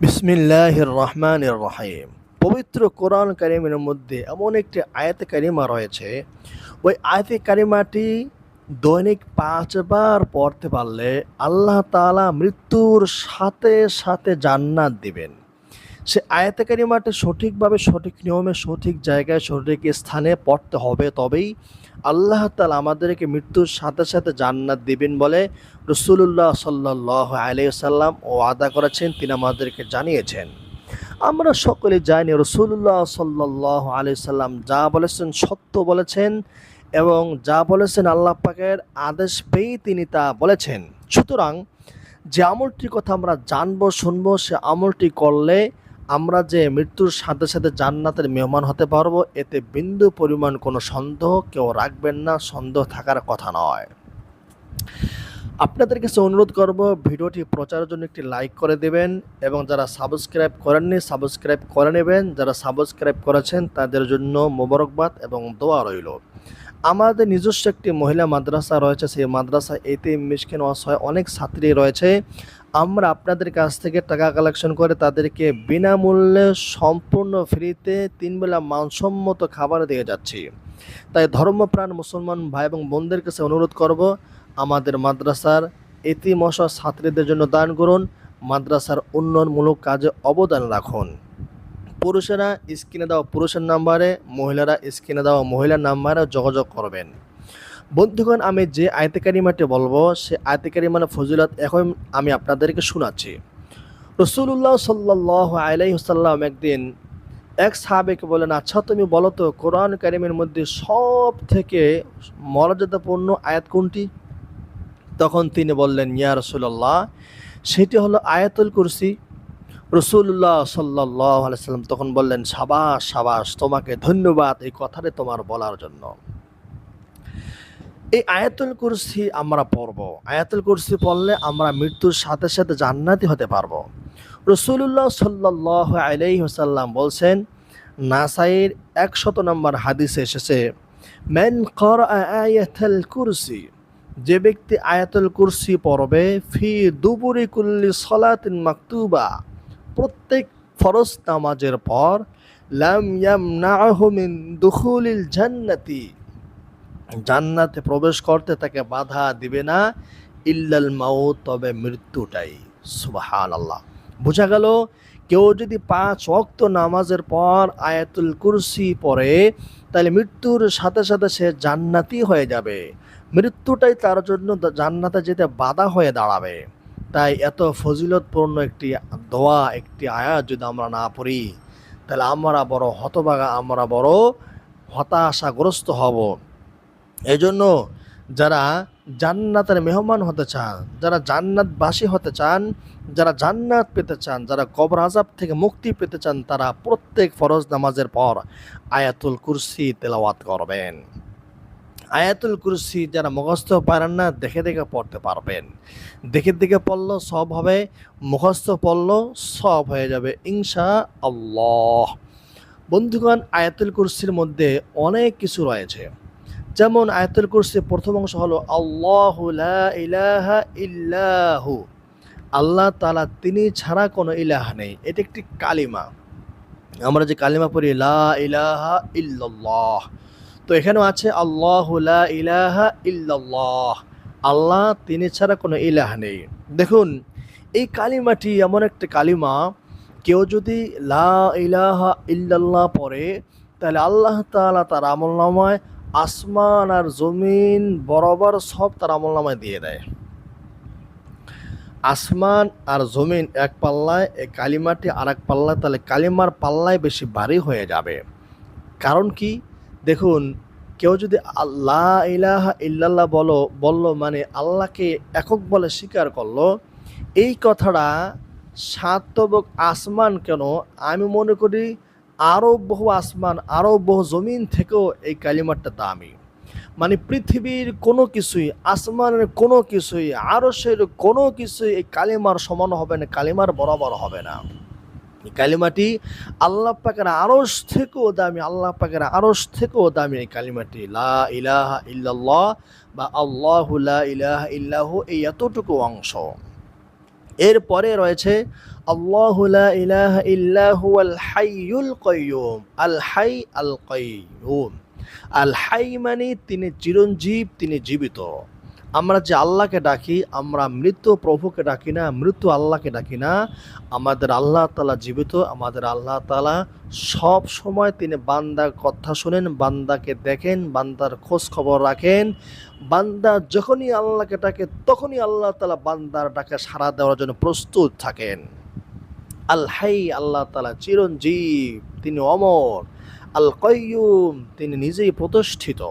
বিসমিল্লাহ রহমান রহিম পবিত্র কোরআন কারিমের মধ্যে এমন একটি আয়াত কারিমা রয়েছে। ওই আয়াত কারিমাটি দৈনিক পাঁচবার পড়তে পারলে আল্লাহ তালা মৃত্যুর সাথে সাথে জান্নাত দিবেন। সে আয়াত কারিমাটি সঠিকভাবে সঠিক নিয়মে, সঠিক জায়গায়, সঠিক স্থানে পড়তে হবে। তবেই আল্লাহ তাআলা আমাদেরকে মৃত্যুর সাথে সাথে জান্নাত দিবেন বলে রসুল্লাহ সাল্লাহ আলাইসাল্লাম ও আদা করেছেন, তিনি আমাদেরকে জানিয়েছেন। আমরা সকলে জানি রসুল্লাহ সাল্লাহ আলাইসাল্লাম যা বলেছেন সত্য বলেছেন এবং যা বলেছেন আল্লাহ পাকের আদেশ পেয়েই তিনি তা বলেছেন। সুতরাং যে আমলটির কথা আমরা জানব, শুনব, সে আমলটি করলে আমরা যে মৃত্যুর সাথে সাথে জান্নাতের মেহমান হতে পারব, এতে বিন্দু পরিমাণ কোনো সন্দেহ কেউ রাখবেন না, সন্দেহ থাকার কথা নয়। আপনাদের কাছে অনুরোধ করব, ভিডিওটি প্রচারের জন্য একটি লাইক করে দেবেন এবং যারা সাবস্ক্রাইব করেননি, সাবস্ক্রাইব করে নেবেন। যারা সাবস্ক্রাইব করেছেন, তাদের জন্য মোবারকবাদ এবং দোয়া রইল। আমাদের নিজস্ব একটি মহিলা মাদ্রাসা রয়েছে, সেই মাদ্রাসা এতে মিসকিন অসহায় অনেক ছাত্রী রয়েছে। আমরা আপনাদের কাছ থেকে টাকা কালেকশন করে তাদেরকে বিনামূল্যে সম্পূর্ণ ফ্রিতে তিন বেলা মানসম্মত খাবার দিয়ে যাচ্ছি। তাই ধর্মপ্রাণ মুসলমান ভাই এবং বোনদের কাছে অনুরোধ করব, আমাদের মাদ্রাসার এতিমশা ছাত্রীদের জন্য দান করুন, মাদ্রাসার উন্নয়নমূলক কাজে অবদান রাখুন। পুরুষেরা স্ক্রিনে দেওয়া পুরুষের নাম্বারে, মহিলারা স্ক্রিনে দেওয়া মহিলার নাম্বারে যোগাযোগ করবেন। বন্ধুগণ, আমি যে আয়তেকারিমাটি বলব, সে আয়তেকারিমার ফজিলত এখন আমি আপনাদেরকে শোনাচ্ছি। রসুল্লাহ সাল্লাহ আলাইসাল্লাম একদিন এক সাহাবেকে বলেন আচ্ছা তুমি বলো তো, কোরআন কারিমের মধ্যে সব থেকে মর্যাদাপূর্ণ আয়াত কোনটি? তখন তিনি বললেন, ইয়া রসুল্লাহ সেটি হলো আয়াতুল কুরসি। রসুল্লাহ সাল্লাহ আলাইসাল্লাম তখন বললেন, সাবাস সাবাস, তোমাকে ধন্যবাদ এই কথাটি তোমার বলার জন্য। এই আয়াতুল কুরসি আমরা পড়ব। আয়াতুল কুরসি পড়লে আমরা মৃত্যুর সাথে সাথে জান্নাতি হতে পারব। রসুল্লাহ সাল্লাহ আলাইসাল্লাম বলছেন, নাসাইর একশত নম্বর হাদিসে এসেছে ম্যান কর আয়াতুল কুরসি যে ব্যক্তি আয়াতুল কুরসি পড়বে, ফি দুপুরি কুল্লি সলাতিন মাকতুবা, প্রত্যেক ফরজ নামাজের পর, লাম ইয়ামনাহু মিন দুখুলিল জান্নাতি জান্নাতে প্রবেশ করতে তাকে বাধা দিবে না। ইল্লাল মাউত, তবে মৃত্যুটাই। সুবাহান আল্লাহ বোঝা গেল, কেউ যদি পাঁচ অক্ত নামাজের পর আয়াতুল কুরসি পড়ে, তাহলে মৃত্যুর সাথে সাথে সে জান্নাতি হয়ে যাবে। মৃত্যুটাই তার জন্য জান্নাতে যেতে বাধা হয়ে দাঁড়াবে। তাই এত ফজিলতপূর্ণ একটি দোয়া, একটি আয়াত যদি আমরা না পড়ি, তাহলে আমরা বড় হতবাগা আমরা বড় হতাশাগ্রস্ত হব। এজন্য যারা জান্নাতের মেহমান হতে চান, যারা জান্নাতবাসী হতে চান, যারা জান্নাত পেতে চান, যারা কবর আজাব থেকে মুক্তি পেতে চান, তারা প্রত্যেক ফরজ নামাজের পর আয়াতুল কুরসি তেলাওয়াত করবেন। আয়াতুল কুরসি যারা মুখস্থ পারেন না, দেখে দেখে পড়তে পারবেন। দেখে দেখে পড়ল সব হবে, মুখস্থ পড়ল সব হয়ে যাবে ইনশা আল্লাহ বন্ধুগণ, আয়াতুল কুরসির মধ্যে অনেক কিছু রয়েছে। যেমন আয়াতুল কুরসি প্রথম অংশ হলো, আল্লাহ ইলাহা ইল্লাহু। আল্লাহ তালা তিনি ছাড়া কোনো ইলাহ নেই। এটি একটি কালিমা। আমরা যে কালিমা পড়ি, লা ইলাহা ইল্লাল্লাহ। তো এখানেও আছে, আল্লাহ লা ইলাহা ইল্লাল্লাহ। আল্লাহ তিনি ছাড়া কোনো ইলাহ নেই। দেখুন, এই কালিমাটি এমন একটা কালিমা, কেউ যদি লা ইলাহা ইল্লাল্লাহ পড়ে, তাহলে আল্লাহ তাআলা তার আমল নামায় আসমান আর জমিন বরাবর সব তার আমল নামায় দিয়ে দেয়। আসমান আর জমিন এক পাল্লায় কালিমাটি আর এক পাল্লায়, তাহলে কালিমার পাল্লায় বেশি ভারী হয়ে যাবে। কারণ কি? দেখুন, কেউ যদি আল্লাহ ইলাহা ইল্লাল্লাহ বলো, বলল মানে আল্লাহকে একক বলে স্বীকার করল, এই কথাটা সাতবক আসমান কেন? আমি মনে করি আরও বহু আসমান আরও বহু জমিন থেকেও এই কালিমারটা দামি। মানে পৃথিবীর কোনো কিছুই, আসমানের কোনো কিছুই, আরশের কোনো কিছুই এই কালিমার সমান হবে না, কালিমার বরাবর হবে না। এই কালিমাটি আল্লাহ পাকের আরস থেকেও দামি, আল্লাহ পাকের আরস থেকেও দামি এই কালিমাটি। লা ইলাহা ইল্লাল্লাহ বা আল্লাহ লা ইলাহা ইল্লাহু এই এতটুকু অংশ। এরপরে রয়েছে আল্লাহ ইলাহা ইল্লা হুয়াল হাইয়ুল কাইয়ুম। আল হাই আল কাইয়ুম। আল হাই মানে তিনি চিরঞ্জীব, তিনি জীবিত। আমরা যে আল্লাহকে ডাকি, আমরা মৃত্যু প্রভুকে ডাকি না, মৃত্যু আল্লাহকে ডাকি না। আমাদের আল্লাহ তালা জীবিত, আমাদের আল্লাহ তালা সব সময় তিনি বান্দার কথা শোনেন, বান্দাকে দেখেন, বান্দার খোঁজ খবর রাখেন। বান্দা যখনই আল্লাহকে ডাকে, তখনই আল্লাহ তালা বান্দার ডাকে সাড়া দেওয়ার জন্য প্রস্তুত থাকেন। আল হাই আল্লাহ তালা চিরঞ্জীব, তিনি অমর। আল কয়ুম তিনি নিজেই প্রতিষ্ঠিত।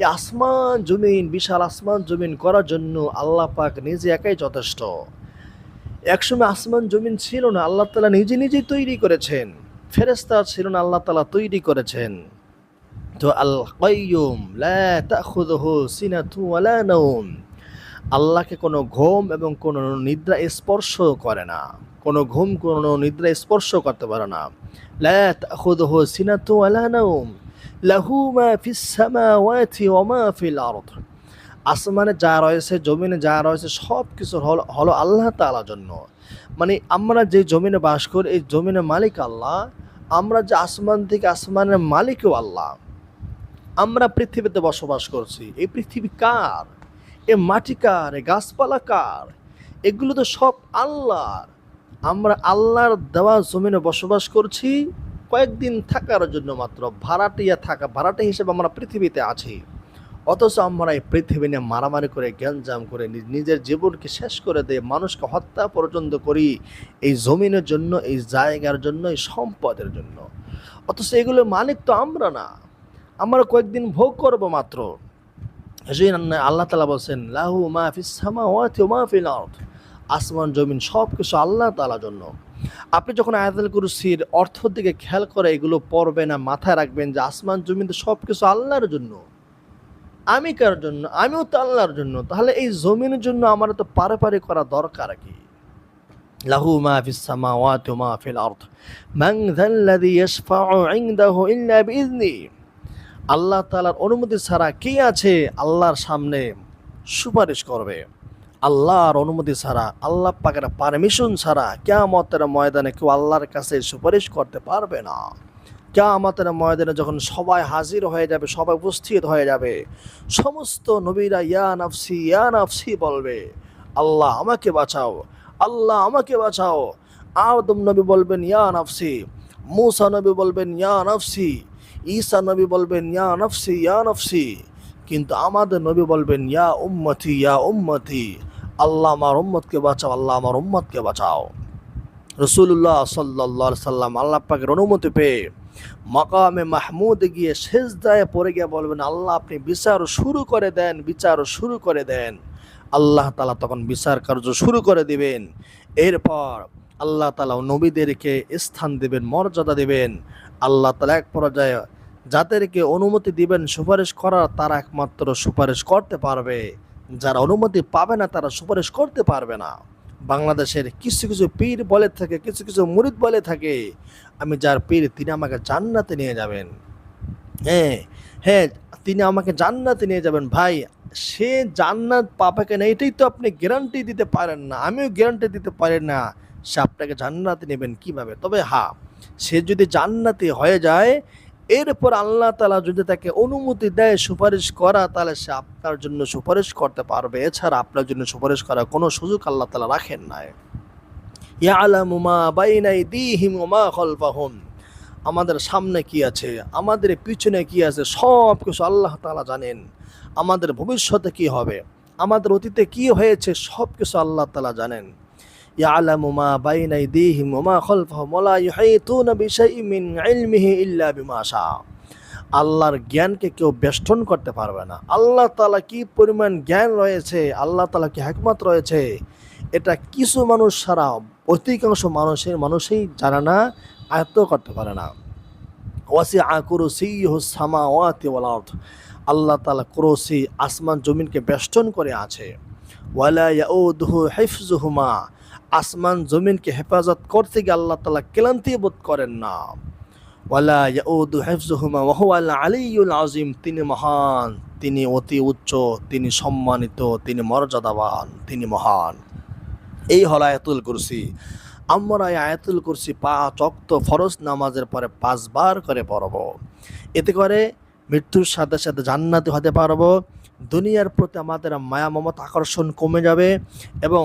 এই আসমান জমিন, বিশাল আসমান জমিন করার জন্য আল্লাহ পাক নিজে একাই যথেষ্ট। একসময় আসমান জমিন ছিল না, আল্লাহ তালা নিজে নিজেই তৈরি করেছেন। ফেরেস্তা ছিল না, আল্লাহ তালা তৈরি করেছেন। তো আল কয়ুম আল্লাহকে কোনো ঘুম এবং কোনো নিদ্রা স্পর্শ করে না। কোনো ঘুম, কোনো নিদ্রা স্পর্শ করতে পারে না। সিনাতু আসমানে যা রয়েছে, জমিনে যা রয়েছে সব কিছু হলো হলো আল্লাহ তাআলার জন্য। মানে আমরা যে জমিনে বাস করি, এই জমিনের মালিক আল্লাহ। আমরা যে আসমান থেকে আসমানের মালিকও আল্লাহ। আমরা পৃথিবীতে বসবাস করছি। এই পৃথিবী কার? এ মাটি কার? এ গাছপালা কার? এগুলো তো সব আল্লাহর। আমরা আল্লাহর দেওয়া জমিনে বসবাস করছি, কয়েকদিন থাকার জন্য মাত্র, ভাড়াটিয়া থাকা, ভাড়াটে হিসেবে আমরা পৃথিবীতে আছি। অথচ আমরা এই পৃথিবী নিয়ে মারামারি করে জ্ঞানজাম করে নিজের জীবনকে শেষ করে দিয়ে মানুষকে হত্যা পর্যন্ত করি, এই জমিনের জন্য, এই জায়গার জন্য, এই সম্পদের জন্য। অথচ এগুলো মালিক তো আমরা না। আমরা কয়েকদিন ভোগ করব মাত্র। আল্লাহ তালা বলছেন, লাহু মা ফিস সামাওয়াতি ওয়া মা আরদ। আসমান, জমিন সব কিছু আল্লাহ তালার জন্য। আপনি যখন আয়াতুল কুরসির অর্থ দিকে খেয়াল করে, এগুলো পড়বেন না, মাথায় রাখবেন যে আসমান, জমিন তো সব কিছু আল্লাহর জন্য। আমি কার জন্য? আমিও তো আল্লাহর জন্য। তাহলে এই জমিনের জন্য আমার তো পারে করা দরকার কি? লাহু মা ফিস সামাওয়াতি ওয়া মা ফিল আরদ। মান যাল্লাযী ইয়াশফাউ ইনদাহু ইল্লা বিইذনি আল্লাহ তাআলার অনুমতি ছাড়া কে আছে আল্লাহর সামনে সুপারিশ করবে? আল্লাহর অনুমতি ছাড়া, আল্লাহ পাকের পারমিশন ছাড়া কেয়ামতের ময়দানে কেউ আল্লাহর কাছে সুপারিশ করতে পারবে না। কেয়ামতের ময়দানে যখন সবাই হাজির হয়ে যাবে, সবাই উপস্থিত হয়ে যাবে, সমস্ত নবীরা ইয়া নাফসি ইয়া নাফসি বলবে, আল্লাহ আমাকে বাঁচাও, আল্লাহ আমাকে বাঁচাও। আদম নবী বলবেন, ইয়া নাফসি। মুসা নবী বলবেন, ইয়া নাফসি। ঈসা নবী বলবেন, ইয়া নফসি ইয়া নফসি। কিন্তু আমাদের নবী বলবেন, ইয়া উম্মতি ইয়া উম্মতি। আল্লাহ আমার উম্মতকে বাঁচাও, আল্লাহ আমার উম্মতকে বাঁচাও। রসুল্লাহ সাল্লাহ সাল্লাম আল্লাহ পাকের অনুমতি পেয়ে মাকামে মাহমুদ গিয়ে শেষ দায়ে পড়ে গিয়ে বলবেন, আল্লাহ, আপনি বিচার শুরু করে দেন, বিচার শুরু করে দেন। আল্লাহ তালা তখন বিচার কার্য শুরু করে দিবেন। এরপর আল্লাহ তালা নবীদেরকে স্থান দেবেন, মর্যাদা দেবেন। আল্লাহ তালা এক পর্যায়ে যাদেরকে অনুমতি দিবেন, সুপারিশ করার তারা একমাত্র সুপারিশ করতে পারবে। যারা অনুমতি পাবে না, তারা সুপারিশ করতে পারবে না। বাংলাদেশের কিছু কিছু পীর বলে থাকে, কিছু কিছু মুরিদ বলে থাকে, আমি যার পীর, তিনি আমাকে জান্নাতে নিয়ে যাবেন। হ্যাঁ হ্যাঁ তিনি আমাকে জান্নাতে নিয়ে যাবেন। ভাই, সে জান্নাত পাবে কেন, এটাই তো আপনি গ্যারান্টি দিতে পারেন না। আমিও গ্যারান্টি দিতে পারি না সে আপনাকে জান্নাতে নেবেন কীভাবে। তবে হ্যাঁ সে যদি জান্নাতে হয়ে যায় এরপর আল্লাহ তালা যদি তাকে অনুমতি দেয় সুপারিশ করা, তাহলে সে আপনার জন্য সুপারিশ করতে পারবে। এছাড়া আপনার জন্য সুপারিশ করার কোনো সুযোগ আল্লাহ তালা রাখেন নাই। ইয়ালামু মা বাইনা আইদিহিম ওয়া মা খালফাহুম। আমাদের সামনে কি আছে? আমাদের পিছনে কি আছে? সব কিছু আল্লাহ তাআলা জানেন। আমাদের ভবিষ্যতে কি হবে? আমাদের অতীতে কি হয়েছে? সব কিছু আল্লাহ তাআলা জানেন। ইয়ালামু মা বাইনা আইদিহিম ওয়া মা খালফাহুম ওয়া লা ইউহিতুনা বিশাইইন মিন ইলমিহি ইল্লা আল্লাহর জ্ঞানকে কেউ বেষ্টন করতে পারবে না। আল্লাহ তালা কি পরিমাণ জ্ঞান রয়েছে? আল্লাহ তালা কি হিকমত রয়েছে? এটা কিছু মানুষ ছাড়া অধিকাংশ মানুষের মানুষই জানে না, আয়ত্ত করতে পারে না। ওয়াসি আকুরসি সামা ওয়াতি ওয়াল আল্লাহ তালা কুরসি, আসমান, জমিনকে বেষ্টন করে আছে। ওয়ালা ইয়াউদুহু হিফজুহুমা আসমান জমিনকে হেফাজত করতে গিয়ে আল্লাহ তাআলা ক্লান্তি বোধ করেন না। ওয়ালা ইয়াউদু হিফজুহুমা ওয়া হুয়া আল আলিয়ুল আযীম। তিনি মহান, তিনি অতি উচ্চ, তিনি সম্মানিত, তিনি মর্যাদাবান, তিনি মহান। এই হল আয়াতুল কুরসি। আমরা এই আয়াতুল কুরসি পাঁচ অক্ত ফরজ নামাজের পরে পাঁচবার করে পড়ব। এতে করে মৃত্যুর সাথে সাথে জান্নাতি হতে পারব। দুনিয়ার প্রতি আমাদের মায়া, মমতা আকর্ষণ কমে যাবে এবং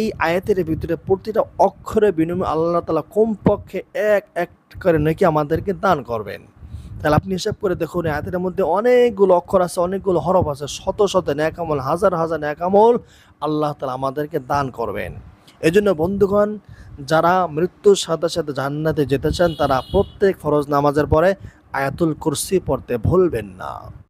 এই আয়াতের ভিতরে প্রতিটা অক্ষরে বিনিময়ে আল্লাহ তালা কমপক্ষে এক এক করে নাকি আমাদেরকে দান করবেন। তাহলে আপনি হিসাব করে দেখুন আয়াতের মধ্যে অনেকগুলো অক্ষর আছে, অনেকগুলো হরফ আছে, শত শত ন্যাকামল, হাজার হাজার ন্যাকামল আল্লাহ তালা আমাদেরকে দান করবেন। এই জন্য বন্ধুগণ, যারা মৃত্যুর সাথে সাথে জান্নাতে যেতে চান, তারা প্রত্যেক ফরজ নামাজের পরে আয়াতুল কুরসি পড়তে ভুলবেন না।